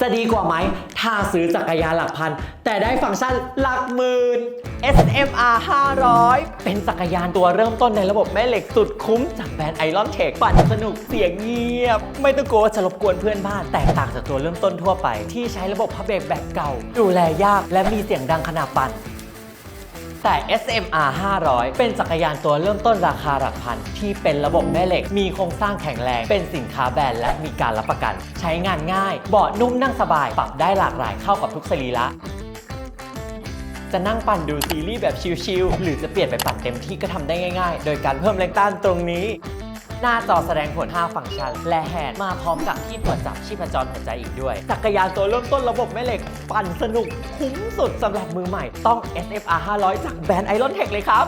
จะดีกว่าไหม ถ้าซื้อจักรยานหลักพัน แต่ได้ฟังก์ชันหลักหมื่น SMR 500 เป็นจักรยานตัวเริ่มต้นในระบบแม่เหล็กสุดคุ้มจากแบรนด์ไอรอนเทคปั่นสนุกเสียงเงียบ ไม่ต้องกลัวจะรบกวนเพื่อนบ้าน แตกต่างจากตัวเริ่มต้นทั่วไป ที่ใช้ระบบพับเบรกแบบเก่า ดูแลยากและมีเสียงดังขณะปั่น แต่ SMR 500 เป็นจักรยานตัวเริ่มต้นราคาหลักพัน ที่เป็นระบบแม่เหล็ก มีโครงสร้างแข็งแรง เป็นสินค้าแบรนด์และมีการรับประกัน ใช้งานง่าย เบาะนุ่มนั่งสบาย ปรับได้หลากหลายเข้ากับทุกสรีระจะนั่งปั่นดูซีรีส์แบบชิลๆ หรือจะเปลี่ยนไปปั่นเต็มที่ก็ทำได้ง่ายๆ โดยการเพิ่มแรงต้านตรงนี้ หน้าจอแสดงผล 5 ฟังก์ชัน และแฮนด์มาพร้อมกับที่ตรวจจับชีพจรหัวใจอีกด้วย จักรยานตัวเริ่มต้นระบบแม่เหล็ก ปั่นสนุกคุ้มสุดสำหรับมือใหม่ ต้อง SFR 500 จากแบรนด์ไอรอนเทคเลยครับ